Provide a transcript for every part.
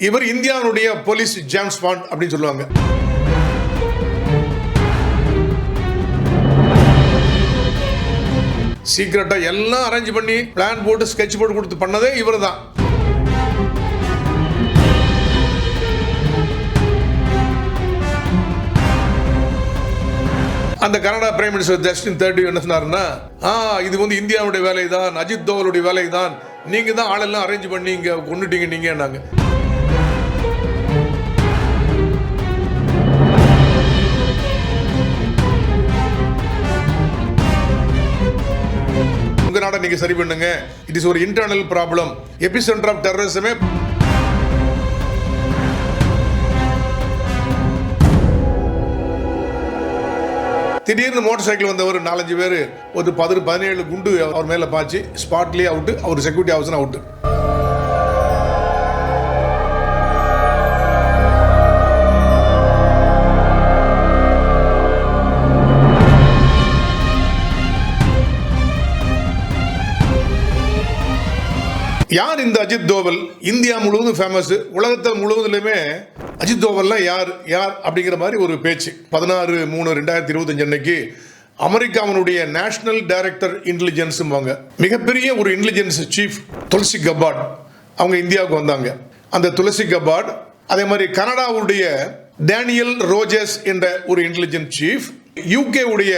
இவர் இந்தியாவுடைய police James bond அப்படின்னு சொல்லுவாங்க. சீக்கிரட்டா எல்லாம் அரேஞ்ச் பண்ணி பிளான் போட்டு ஸ்கெட்ச் போட்டு கொடுத்து பண்ணதே இவர் தான். அந்த கனடா பிரைம் மினிஸ்டர் ஜஸ்டின் தேர்ட்டி என்ன சொன்னாருன்னா ஆ இது வந்து இந்தியாவுடைய வேலை தான் அஜித் தோவலுடைய வேலை தான் நீங்க தான் ஆளெல்லாம் அரேஞ்ச் பண்ணி இங்க கொண்டுட்டீங்க நீங்க நாங்கள் உங்க நீங்க சரி பண்ணுங்க. இட் இஸ் ஒரு internal problem epicentre of டெரரிசமே திடீர்னு மோட்டர் சைக்கிள் வந்தவர் நாலஞ்சு பேர் ஒரு பதினேழு குண்டு அவர் மேல பாய்ச்சி ஸ்பாட்லேயே அவுட்டு அவர் செக்யூரிட்டி ஹவுஸ் அவுட்டு யார் இந்த அஜித் தோவல்? இந்தியா முழுவதும் ஃபேமஸ் உலகத்தில் முழுவதுலையுமே அஜித் தோவல்லாம் யார் யார் அப்படிங்கிற மாதிரி ஒரு பேச்சு. பதினாறு மூணு ரெண்டாயிரத்தி இருபத்தஞ்சு அன்னைக்கு அமெரிக்காவினுடைய நேஷனல் டைரக்டர் இன்டெலிஜென்ஸும்பாங்க மிகப்பெரிய ஒரு இன்டெலிஜென்ஸ் சீஃப் துளசி கபாட் அவங்க இந்தியாவுக்கு வந்தாங்க. அந்த துளசி கபாட் அதே மாதிரி கனடாவுடைய டேனியல் ரோஜஸ் என்ற ஒரு இன்டெலிஜென்ட் சீஃப் யூகே உடைய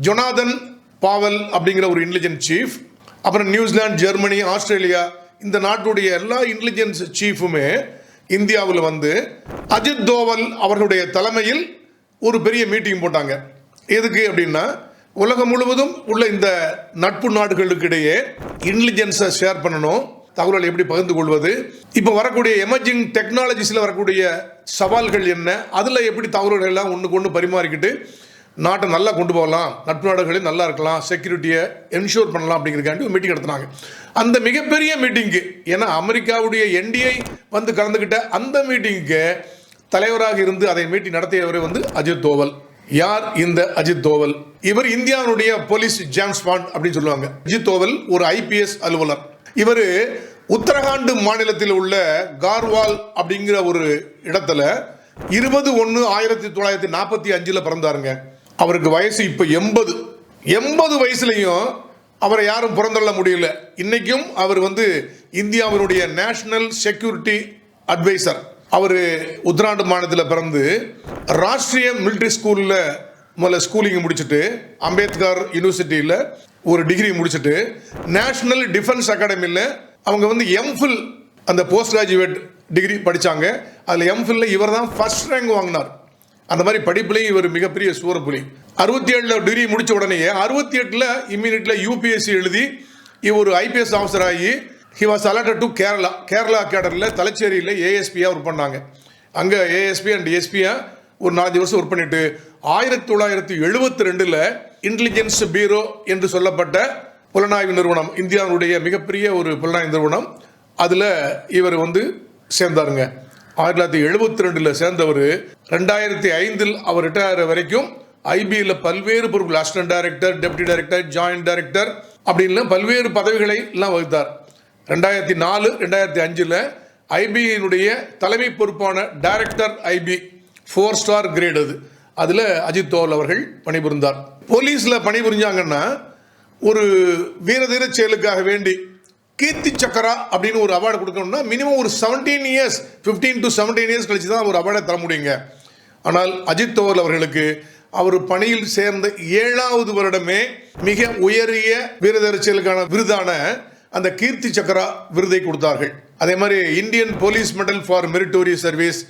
ஜொனாதன் பாவல் அப்படிங்கிற ஒரு இன்டெலிஜென்ட் சீஃப் அப்புறம் நியூசிலாந்து ஜெர்மனி ஆஸ்திரேலியா இந்த நாட்டுடைய எல்லா இன்டெலிஜென்ஸ் சீஃபுமே இந்தியாவில் வந்து அஜித் தோவல் அவர்களுடைய தலைமையில் ஒரு பெரிய மீட்டிங் போட்டாங்க. எதுக்கு அப்படின்னா உலகம் முழுவதும் உள்ள இந்த நட்பு நாடுகளுக்கு இடையே இன்டெலிஜென்ஸை ஷேர் பண்ணணும் தகவல்களை எப்படி பகிர்ந்து கொள்வது. இப்போ வரக்கூடிய எமர்ஜிங் டெக்னாலஜிஸில் வரக்கூடிய சவால்கள் என்ன? அதில் எப்படி தகவல்கள் எல்லாம் ஒன்றுக்கு ஒன்று பரிமாறிக்கிட்டு நாட்டை நல்லா கொண்டு போகலாம் நட்பு நாடுகளில் நல்லா இருக்கலாம் செக்யூரிட்டியை என்ஷூர் பண்ணலாம் அப்படிங்கிறதுக்காண்டி ஒரு மீட்டிங் நடத்தினாங்க. அந்த மிகப்பெரிய மீட்டிங்கு ஏன்னா அமெரிக்காவுடைய என்டிஐ வந்து கலந்துக்கிட்ட அந்த மீட்டிங்க்கு தலைவராக இருந்து அதை மீட்டிங் நடத்தியவர் வந்து அஜித் தோவல். யார் இந்த அஜித் தோவல்? இவர் இந்தியாவுடைய போலீஸ் ஜேம்ஸ் பாண்ட் அப்படின்னு சொல்லுவாங்க. அஜித் தோவல் ஒரு ஐபிஎஸ் அலுவலர். இவர் உத்தரகாண்ட் மாநிலத்தில் உள்ள கார்வால் அப்படிங்கிற ஒரு இடத்துல இருபது ஒன்று ஆயிரத்தி தொள்ளாயிரத்தி நாற்பத்தி அஞ்சில் பிறந்தாருங்க. அவருக்கு வயசு இப்போ எண்பது. எண்பது வயசுலையும் அவரை யாரும் புறந்தள்ள முடியல. இன்னைக்கும் அவர் வந்து இந்தியாவினுடைய நேஷனல் செக்யூரிட்டி அட்வைசர் அவர் உத்தராண்டு மாநிலத்தில் பிறந்து ராஷ்ட்ரிய மிலிட்ரி ஸ்கூலில் முதல்ல ஸ்கூலிங் முடிச்சுட்டு அம்பேத்கர் யூனிவர்சிட்டியில் ஒரு டிகிரி முடிச்சுட்டு நேஷனல் டிஃபென்ஸ் அகாடமியில் அவங்க வந்து எம்ஃபில் அந்த போஸ்ட் கிராஜுவேட் டிகிரி படித்தாங்க அதில் எம்ஃபில்ல இவர் தான் ஃபர்ஸ்ட் ரேங்க் வாங்கினார். அந்த மாதிரி படிப்புலையும் இவர் மிகப்பெரிய சூரப்புலி அறுபத்தி ஏழில் டிகிரி முடித்த உடனேயே அறுபத்தி எட்டில் இம்மீடியட்ல யூபிஎஸ்சி எழுதி இவர் ஒரு ஐபிஎஸ் ஆஃபீஸர் ஆகி he was allotted to Kerala Kerala கேடரில் தலைச்சேரியில் ஏஎஸ்பியாக ஒர்க் பண்ணாங்க. அங்கே ஏஎஸ்பி அண்ட் எஸ்பியாக ஒரு நாலஞ்சு வருஷம் ஒர்க் பண்ணிட்டு ஆயிரத்தி தொள்ளாயிரத்தி எழுபத்தி ரெண்டில் இன்டெலிஜென்ஸ் பீரோ என்று சொல்லப்பட்ட புலனாய்வு நிறுவனம் இந்தியாவுடைய மிகப்பெரிய ஒரு புலனாய்வு நிறுவனம் அதில் இவர் வந்து சேர்ந்தாருங்க. ஆயிரத்தி தொள்ளாயிரத்தி எழுபத்தி ரெண்டில் சேர்ந்தவர். ரெண்டாயிரத்தி ஐந்தில் அவர் ரிட்டையர் வரைக்கும் ஐபியில் பல்வேறு பொறுப்புகள் assistant director deputy director joint director அப்படின்னு பல்வேறு பதவிகளை எல்லாம் வகித்தார். ரெண்டாயிரத்தி நாலு ரெண்டாயிரத்தி அஞ்சில் ஐபியினுடைய தலைமை பொறுப்பான director IB four star grade அது. அதில் அஜித் தோல் அவர்கள் பணிபுரிந்தார். போலீஸில் பணிபுரிஞ்சாங்கன்னா ஒரு வீரதீர செயலுக்காக வேண்டி கீர்த்தி சக்கரா அப்படின்னு ஒரு அவார்டு கொடுக்கணும்னா மினிமம் ஒரு seventeen years 15 to seventeen years கழிச்சு தான் ஒரு அவார்டை தர முடியுங்க. ஆனால் அஜித் தோவல் அவர்களுக்கு அவர் பணியில் சேர்ந்த ஏழாவது வருடமே மிக உயரிய வீரதரிச்சலுக்கான விருதான அந்த கீர்த்தி சக்கரா விருதை கொடுத்தார்கள். அதே மாதிரி Indian police medal for meritorious service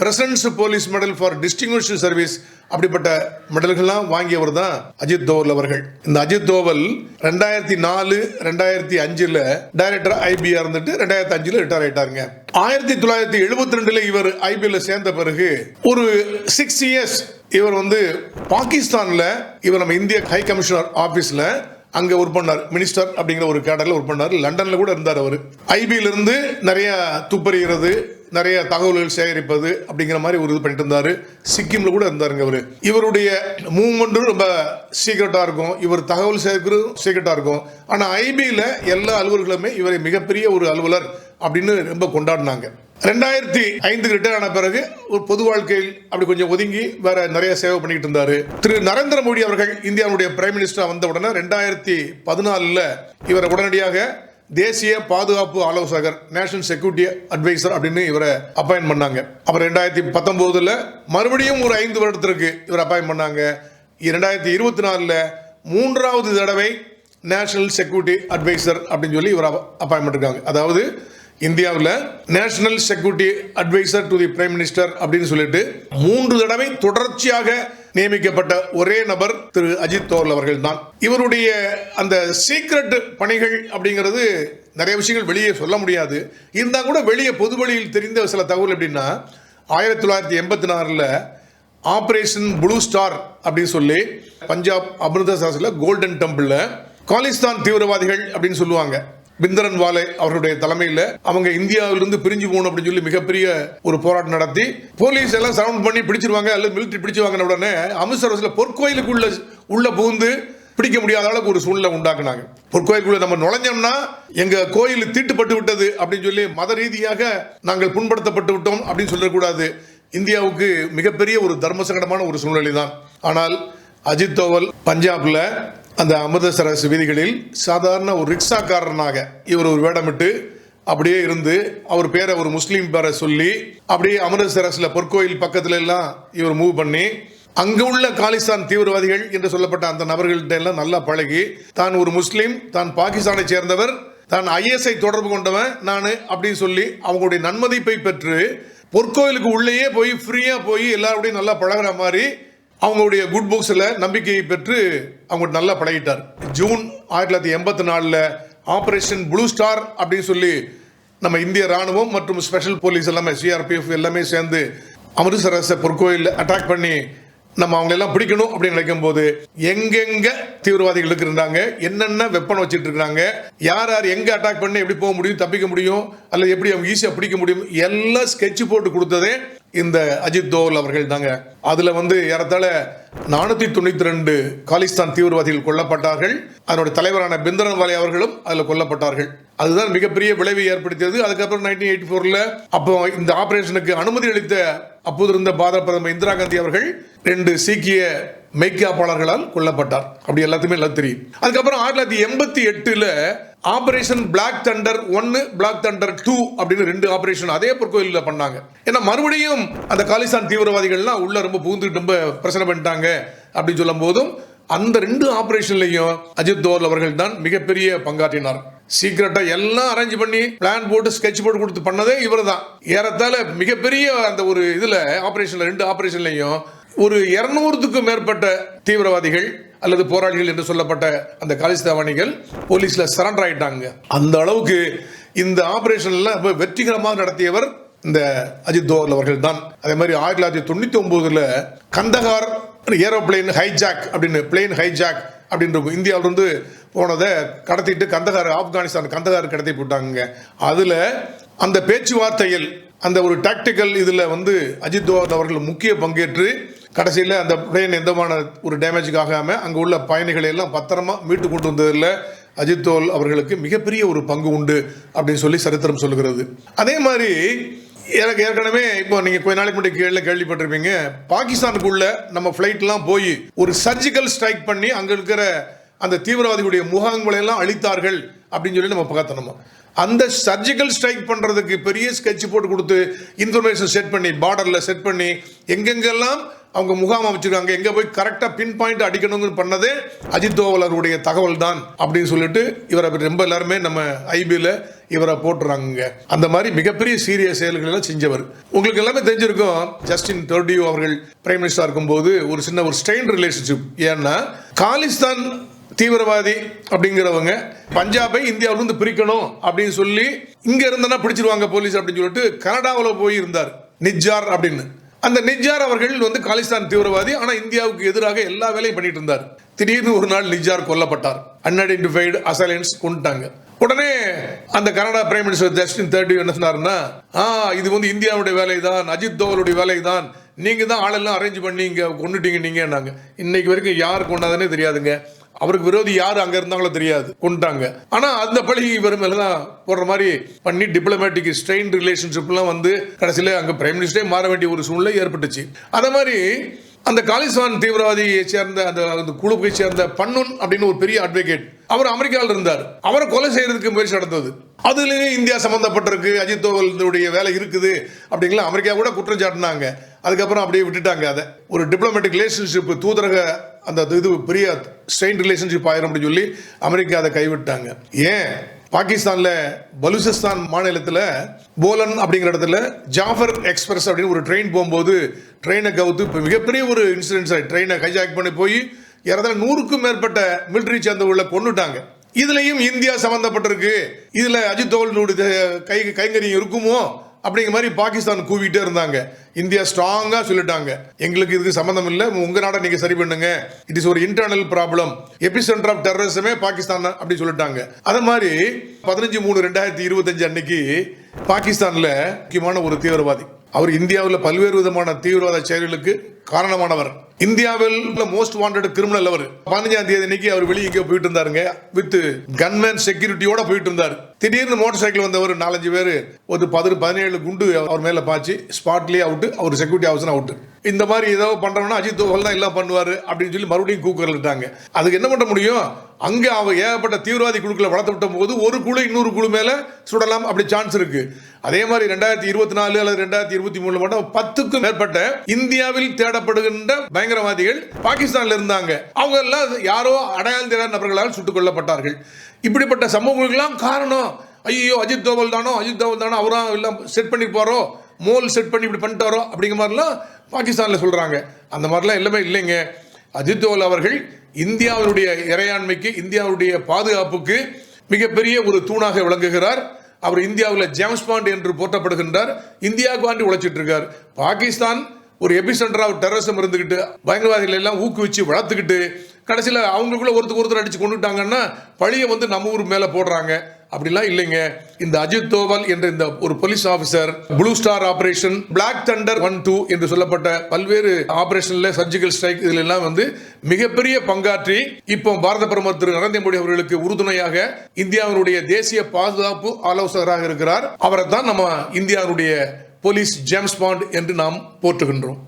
President's police medal for distinguished service அப்படிப்பட்ட மெடல்கள்லாம் வாங்கியவர் தான் அஜித் தோவல் அவர்கள். இந்த அஜித் தோவல் ரெண்டாயிரத்தி நாலு ரெண்டாயிரத்தி அஞ்சுல டைரக்டர் ஐபிஆர் இருந்துட்டு ரெண்டாயிரத்தி அஞ்சுல ரிட்டையர் ஆயிட்டாருங்க. ஆயிரத்தி தொள்ளாயிரத்தி எழுபத்தி ரெண்டுல இவர் ஐபிஎல் சேர்ந்த பிறகு ஒரு சிக்ஸ் இயர்ஸ் இவர் வந்து பாகிஸ்தான்ல இவர் நம்ம இந்திய ஹை கமிஷனர் ஆபீஸ்ல அங்க ஒர்க் பண்ணார். மினிஸ்டர் அப்படிங்கிற ஒரு கேடர்ல ஒர்க் பண்ணார். லண்டன்ல கூட இருந்தார் அவர். ஐபிஎல் இருந்து நிறைய துப்பறிகிறது. நிறைய தகவல்கள் சேகரிப்பது அப்படிங்கிற மாதிரி ஒரு இது பண்ணிட்டு இருந்தார் சிக்கிமில் கூட இருந்தாருங்க அவர் இவருடைய மூவ்மெண்ட்டும் ரொம்ப சீக்கிரட்டாக இருக்கும். இவர் தகவல் சேர்க்கிறதும் சீக்கிரட்டாக இருக்கும். ஆனால் ஐபியில் எல்லா அலுவலர்களுமே இவரை மிகப்பெரிய ஒரு அலுவலர் அப்படின்னு ரொம்ப கொண்டாடினாங்க. ரெண்டாயிரத்தி ஐந்து ரிட்டையர் ஆன பிறகு ஒரு பொது வாழ்க்கையில் அப்படி கொஞ்சம் ஒதுங்கி வேற நிறைய சேவை பண்ணிட்டு இருந்தாரு. திரு. நரேந்திர மோடி அவர்கள் இந்தியாவுடைய பிரைம் மினிஸ்டர் வந்த உடனே ரெண்டாயிரத்தி பதினாலில் இவரை உடனடியாக தேசிய பாதுகாப்பு ஆலோசகர் நேஷனல் செக்யூரிட்டி அட்வைசர் அப்படின்னு இவரை அப்பாயின் பண்ணாங்க. அப்புறம் ரெண்டாயிரத்தி பத்தொம்போதில் மறுபடியும் ஒரு ஐந்து வருடத்திற்கு இவர் அப்பாயின் பண்ணாங்க. இரண்டாயிரத்தி இருபத்தி நாலில் மூன்றாவது தடவை நேஷனல் செக்யூரிட்டி அட்வைசர் அப்படின்னு சொல்லி இவர் அப்பாயின்மெண்ட் இருக்காங்க அதாவது இந்தியாவில் national security advisor to the prime minister அப்படின்னு சொல்லிட்டு மூன்று தடவை தொடர்ச்சியாக நியமிக்கப்பட்ட ஒரே நபர் திரு அஜித் தோவல் அவர்கள் தான் இவருடைய அந்த சீக்ரெட் பணிகள் அப்படிங்கிறது நிறைய விஷயங்கள் வெளியே சொல்ல முடியாது. இருந்தால் கூட வெளியே பொது வழியில் தெரிந்த சில தகவல் எப்படின்னா ஆயிரத்தி தொள்ளாயிரத்தி எண்பத்தி நாலில் ஆப்ரேஷன் ப்ளூ ஸ்டார் அப்படின்னு சொல்லி பஞ்சாப் அமிர்தசரஸில் கோல்டன் டெம்பிளில் காலிஸ்தான் தீவிரவாதிகள் அப்படின்னு சொல்லுவாங்க. பிந்தரன் வாலே அவருடைய தலைமையில் அவங்க இந்தியாவிலிருந்து பிரிஞ்சு போகணும் அப்படின்னு சொல்லி மிகப்பெரிய ஒரு போராட்டம் நடத்தி போலீஸ் எல்லாம் சரவுண்ட் பண்ணி பிடிச்சிருவாங்க அல்லது மிலிட்டரி பிடிச்சிருவாங்க உடனே அமிர்தசரஸில் பொற்கோயிலுக்குள்ள உள்ள உள்ள புகுந்து பிடிக்க முடியாத அளவுக்கு ஒரு சூழ்நிலை உண்டாக்குனாங்க. பொற்கோயிலுக்குள்ள நம்ம நுழைஞ்சோம்னா எங்க கோயில் தீட்டுப்பட்டு விட்டது அப்படின்னு சொல்லி மத ரீதியாக நாங்கள் புண்படுத்தப்பட்டு விட்டோம் அப்படின்னு சொல்லக்கூடாது. இந்தியாவுக்கு மிகப்பெரிய ஒரு தர்ம சங்கடமான ஒரு சூழ்நிலை தான் ஆனால் அஜித் தோவல் பஞ்சாப்ல அந்த அமிர்தசரஸ் வீதிகளில் சாதாரண ஒரு ரிக்ஷாக்காரனாக இவர் ஒரு வேடமிட்டு அப்படியே இருந்து அவர் பேரை ஒரு முஸ்லீம் பேரை சொல்லி அப்படியே அமிர்தசரஸ்ல பொற்கோயில் பக்கத்துல எல்லாம் இவர் மூவ் பண்ணி அங்கு உள்ள காலிஸ்தான் தீவிரவாதிகள் என்று சொல்லப்பட்ட அந்த நபர்கள்ட்ட எல்லாம் நல்லா பழகி தான் ஒரு முஸ்லீம் தான் பாகிஸ்தானை சேர்ந்தவர் தான் ஐஎஸ்ஐ தொடர்பு கொண்டவன் நான் அப்படின்னு சொல்லி அவங்களுடைய நன்மதிப்பை பெற்று பொற்கோயிலுக்கு உள்ளேயே போய் ஃப்ரீயா போய் எல்லாருடையும் நல்லா பழகுற மாதிரி அவங்களுடைய குட் புக்ஸில் நம்பிக்கையை பெற்று அவங்க நல்லா பழகிட்டார். ஜூன் ஆயிரத்தி தொள்ளாயிரத்தி எண்பத்தி நாலில் ஆப்ரேஷன் ப்ளூ ஸ்டார் அப்படின்னு சொல்லி நம்ம இந்திய ராணுவம் மற்றும் ஸ்பெஷல் போலீஸ் எல்லாமே சிஆர்பிஎஃப் எல்லாமே சேர்ந்து அமிர்தசரஸை பொற்கோயில் அட்டாக் பண்ணி நம்ம அவங்களெல்லாம் பிடிக்கணும் அப்படின்னு நினைக்கும் போது எங்கெங்க தீவிரவாதிகள் இருக்கிறாங்க என்னென்ன வெப்பன் வச்சுட்டு இருக்கிறாங்க யார் யார் எங்கே அட்டாக் பண்ணி எப்படி போக முடியும் தப்பிக்க முடியும் அல்லது எப்படி அவங்க ஈஸியாக பிடிக்க முடியும் எல்லாம் ஸ்கெட்ச் போட்டு கொடுத்ததே இந்த அஜித் தோவல் அவர்கள் தாங்க. அதுல வந்து ஏறத்தாழ நானூத்தி தொண்ணூத்தி ரெண்டு காலிஸ்தான் தீவிரவாதிகள் கொல்லப்பட்டார்கள். அதனுடைய தலைவரான பிந்தரன் வாலே அவர்களும் அதுல கொல்லப்பட்டார்கள். அதுதான் மிகப்பெரிய விளைவை ஏற்படுத்தியது. அதுக்கப்புறம் நைன்டீன் எயிட்டி ஃபோர்ல அப்போ இந்த ஆபரேஷனுக்கு அனுமதி அளித்த அப்போது இருந்த பாரத பிரதமர் இந்திரா காந்தி அவர்கள் ரெண்டு சீக்கிய மெய்க்காப்பாளர்களால் கொல்லப்பட்டார். அப்படி எல்லாத்தையுமே எல்லாம் தெரியும். அதுக்கப்புறம் ஆயிரத்தி தொள்ளாயிரத்தி எண்பத்தி எட்டுல ஆபரேஷன் பிளாக் தண்டர் ஒன்னு பிளாக் தண்டர் டூ அப்படின்னு ரெண்டு ஆபரேஷன் அதே பொற்கோயிலில் பண்ணாங்க. ஏன்னா மறுபடியும் அந்த காலிஸ்தான் தீவிரவாதிகள்லாம் உள்ள ரொம்ப பூந்துட்டு ரொம்ப பிரச்சனை பண்ணிட்டாங்க அப்படின்னு சொல்லும் போதும் அந்த ரெண்டு ஆபரேஷன்லையும் அஜித் தோவல் அவர்கள் தான் மிகப்பெரிய பங்காற்றினார். சீக்கிரட்டா எல்லாம் அரேஞ்ச் பண்ணி பிளான் போட்டு ஸ்கெட்ச் போட்டு கொடுத்து பண்ணதே இவர் தான் ஏறத்தால மிகப்பெரிய அந்த ஒரு இதுல ஆபரேஷன்ல ரெண்டு ஆபரேஷன்லையும் ஒரு இருநூறுக்கும் மேற்பட்ட தீவிரவாதிகள் அல்லது போராளிகள் என்று சொல்லப்பட்ட அந்த காலிஸ்தானிகள் போலீஸ்ல சரண்டர் ஆயிட்டாங்க. அந்த அளவுக்கு இந்த ஆபரேஷன்ல ரொம்ப வெற்றிகரமாக நடத்தியவர் இந்த அஜித் தோவல் அவர்கள் தான் அதே மாதிரி ஆயிரத்தி தொள்ளாயிரத்தி தொண்ணூத்தி ஒன்பதுல கந்தகார் ஏரோப்ளேன் ஹைஜாக் அப்படின்னு பிளேன் ஹைஜாக் அப்படின்ற இந்தியாவிலிருந்து போனதை கடத்திட்டு கந்தகார் ஆப்கானிஸ்தான் கந்தகார் கடத்தி போட்டாங்க அதில் அந்த பேச்சுவார்த்தையில் அந்த ஒரு டாக்டிக்கல் இதில் வந்து அஜித் தோவல் அவர்கள் முக்கிய பங்கேற்று கடைசியில் அந்த பிளேன் எந்தமான ஒரு டேமேஜுக்கு ஆகாம அங்கே உள்ள பயணிகளை எல்லாம் பத்திரமா மீட்டு கொண்டு வந்ததில் அஜித் தோல் அவர்களுக்கு மிகப்பெரிய ஒரு பங்கு உண்டு அப்படின்னு சொல்லி சரித்திரம் சொல்லுகிறது. அதே மாதிரி எனக்கு ஏற்கனவே இப்போ நீங்க கொஞ்ச நாளைக்கு முன்னாடி கேள்வி கேள்விப்பட்டிருப்பீங்க. பாகிஸ்தானுக்குள்ள நம்ம ஃப்ளைட்லாம் போய் ஒரு சர்ஜிக்கல் ஸ்ட்ரைக் பண்ணி அங்க இருக்கிற அந்த தீவிரவாதிகளுடைய முகாம்களை எல்லாம் அழித்தார்கள் அப்படின்னு சொல்லி நம்ம பார்த்தோம் அந்த சர்ஜிக்கல் ஸ்ட்ரைக் பண்றதுக்கு பெரிய ஸ்கெட்ச் போட்டு கொடுத்து இன்ஃபர்மேஷன் செட் பண்ணி பார்டர்ல செட் பண்ணி எங்கெங்கெல்லாம் அவங்க முகாம் அமைச்சிருக்காங்க. எங்க போய் கரெக்டா பின் பாயிண்ட் அடிக்கணும்னு பண்ணதே அஜித் தோவலருடைய தகவல் தான் அப்படின்னு சொல்லிட்டு இவரை ரொம்ப எல்லாருமே நம்ம ஐபியில் இவரை போட்டுறாங்க அந்த மாதிரி மிகப்பெரிய சீரிய செயல்கள் எல்லாம் செஞ்சவர். உங்களுக்கு எல்லாமே தெரிஞ்சிருக்கும் ஜஸ்டின் டொர்டியூ அவர்கள் பிரைம் மினிஸ்டர் இருக்கும்போது ஒரு சின்ன ஒரு ஸ்ட்ரெயின் ரிலேஷன்ஷிப் ஏன்னா காலிஸ்தான் தீவிரவாதி அப்படிங்கிறவங்க பஞ்சாபை இந்தியாவிலிருந்து பிரிக்கணும் அப்படின்னு சொல்லி இங்க இருந்தனா பிடிச்சிருவாங்க போலீஸ் அப்படின்னு சொல்லிட்டு கனடாவில் போய் இருந்தார் நிஜார் அப்படின்னு. அந்த நிஜார் அவர்கள் வந்து காலிஸ்தான் தீவிரவாதி ஆனா இந்தியாவுக்கு எதிராக எல்லா வேலையும் பண்ணிட்டு இருந்தார். திடீர்னு ஒரு நாள் நிஜார் கொல்லப்பட்டார். அன்ஐடென்டிஃபைடு அசைலன்ஸ் கொண்டுட்டாங்க. உடனே அந்த கனடா பிரைம் மினிஸ்டர் ஜஸ்டின் தேர்ட்டி என்ன சொன்னார்னா ஆ இது வந்து இந்தியாவுடைய வேலை தான் அஜித் தோவலுடைய வேலை தான் நீங்க தான் ஆளெல்லாம் அரேஞ்ச் பண்ணி இங்க கொண்டுட்டீங்க நீங்க இன்னைக்கு வரைக்கும் யார் கொண்டாதுன்னே தெரியாதுங்க. அவருக்கு விரோதி யார் அங்க இருந்தாங்களோ தெரியாது. கொண்டாங்க ஆனா அந்த பழி இவர் மேலதான் போடுற மாதிரி பண்ணி டிப்ளமேட்டிக் ஸ்ட்ரெயின் ரிலேஷன்ஷிப்லாம் வந்து கடைசியில அங்க பிரைம் மினிஸ்டரே மாற வேண்டிய ஒரு சூழ்நிலை ஏற்பட்டுச்சு. அதே மாதிரி அந்த காலிஸ்தான் தீவிரவாதியை சேர்ந்த அந்த அந்த குழுவை சேர்ந்த பன்னுன் அப்படின்னு ஒரு பெரிய அட்வொகேட் அவர் அமெரிக்காவில் இருந்தார். அவரை கொலை செய்யறதுக்கு முயற்சி நடந்தது. அதுலேயே இந்தியா சம்மந்தப்பட்டிருக்கு அஜித் தோவலுடைய வேலை இருக்குது அப்படிங்கலாம் அமெரிக்கா கூட குற்றம் சாட்டினாங்க. அதுக்கப்புறம் அப்படியே விட்டுட்டாங்க அதை. ஒரு டிப்ளமேட்டிக் ரிலேஷன்ஷிப் தூதரக அந்த இது பெரிய ஸ்ட்ரெயின் ரிலேஷன்ஷிப் ஆயிரும் அப்படின்னு சொல்லி அமெரிக்கா அதை கைவிட்டாங்க. ஏன்? பாகிஸ்தான்ல பலுசிஸ்தான் மாநிலத்தில் போலன் அப்படிங்கிற இடத்துல ஜாஃபர் எக்ஸ்பிரஸ் அப்படின்னு ஒரு ட்ரெயின் போகும்போது ட்ரெயினை கவுத்து இப்போ மிகப்பெரிய ஒரு இன்சிடென்ட்ஸ் ஆகி ட்ரெயினை ஹைஜாக் பண்ணி போய் ஏறதால நூறுக்கும் மேற்பட்ட மிலிட்ரி சேர்ந்தவர்களை கொண்டுட்டாங்க இதுலயும் இந்தியா சம்பந்தப்பட்டிருக்கு. இதுல அஜித் தோவலுடைய கை கைங்கரியம் இருக்குமோ? அப்படிங்கிற மாதிரி பாகிஸ்தான் கூவிட்டே இருந்தாங்க. இந்தியா ஸ்ட்ராங்காக சொல்லிட்டாங்க. எங்களுக்கு இதுக்கு சம்மந்தம் இல்லை. உங்க நாடை நீங்க சரி பண்ணுங்க. இட் இஸ் ஒரு internal problem epicentre of டெரரிசமே பாகிஸ்தான் அப்படின்னு அப்படி சொல்லிட்டாங்க. அதே மாதிரி பதினஞ்சு மூணு ரெண்டாயிரத்தி இருபத்தஞ்சு அன்னைக்கு பாகிஸ்தான்ல முக்கியமான ஒரு தீவிரவாதி. அவர் இந்தியாவில் பல்வேறு விதமான தீவிரவாத செயல்களுக்கு காரணமானவர். இந்தியாவில் மோஸ்ட் வாண்டட் கிரிமினல் அவர் பதினஞ்சாம் தேதி அன்னைக்கு அவர் வெளியே எங்கேயோ போயிட்டு இருந்தாருங்க. வித் கன்மேன் செக்யூரிட்டியோட போயிட்டு இருந்தார். திடீர்னு மோட்டர் சைக்கிள் வந்தவர் நாலஞ்சு பேர் ஒரு பதினு பதினேழு குண்டு அவர் மேல பாய்ச்சி ஸ்பாட்லயே அவுட் அவர் செக்யூரிட்டி ஆஃபீஸர் அவுட் இந்த மாதிரி ஏதோ பண்றோம்னா அஜித் தோவல் தான் எல்லாம் பண்ணுவாரு அப்படின்னு சொல்லி மறுபடியும் கூக்குரலிட்டாங்க அதுக்கு என்ன பண்ண முடியும்? அங்கே அவன் ஏகப்பட்ட தீவிரவாதி குழுக்களை வளர்த்து விட்ட போது ஒரு குழு இன்னொரு குழு மேலே சுடலாம் அப்படி சான்ஸ் இருக்கு. அதே மாதிரி ரெண்டாயிரத்தி இருபத்தி நாலு அல்லது ரெண்டாயிரத்தி இருபத்தி மூணுல மட்டும் பத்துக்கும் மேற்பட்ட இந்தியாவில் தேடப்படுகின்ற பயங்கரவாதிகள் பாகிஸ்தான்ல இருந்தாங்க. அவங்க எல்லாம் யாரோ அடையாளம் தெரியாத நபர்களால் சுட்டுக் கொல்லப்பட்டார்கள். இப்படிப்பட்ட சம்பவங்களுக்கெல்லாம் காரணம் ஐயோ அஜித் தோவல் தானோ அஜித் தோவல் தானோ அவரா எல்லாம் செட் பண்ணி போகிறோம் மோல் செட் பண்ணி இப்படி பண்ணிட்டாரோ அப்படிங்கிற மாதிரிலாம் பாகிஸ்தானில் சொல்றாங்க. அந்த மாதிரிலாம் எல்லாமே இல்லைங்க. அஜித் தோவல் அவர்கள் இந்தியாவினுடைய இறையாண்மைக்கு இந்தியாவுடைய பாதுகாப்புக்கு மிகப்பெரிய ஒரு தூணாக விளங்குகிறார். அவர் இந்தியாவில் ஜேம்ஸ் பாண்ட் என்று போற்றப்படுகின்றார். இந்தியாவுக்கு வாண்டி உழைச்சிட்டு இருக்கார் பாகிஸ்தான் ஒரு எபிசென்டர் ஆஃப் டெரரிசம் இருந்துக்கிட்டு பயங்கரவாதிகளை எல்லாம் ஊக்குவிச்சு வளர்த்துக்கிட்டு கடைசியில் அவங்களுக்குள்ள ஒருத்தர் ஒருத்தர் அடிச்சு கொண்டுட்டாங்கன்னா பழியை வந்து நம்ம ஊர் மேலே போடுறாங்க. அப்படிலாம் இல்லைங்க. இந்த அஜித் தோவல் என்ற இந்த ஒரு police officer blue star operation black thunder one two என்று சொல்லப்பட்ட பல்வேறு ஆபரேஷன்ல சர்ஜிக்கல் ஸ்ட்ரைக் இதுல எல்லாம் வந்து மிகப்பெரிய பங்காற்றி இப்போ பாரத பிரதமர் திரு நரேந்திர மோடி அவர்களுக்கு உறுதுணையாக இந்தியாவினுடைய தேசிய பாதுகாப்பு ஆலோசகராக இருக்கிறார். அவரை தான் நம்ம இந்தியாவுடைய போலீஸ் ஜேம்ஸ் பாண்ட் என்று நாம் போற்றுகின்றோம்.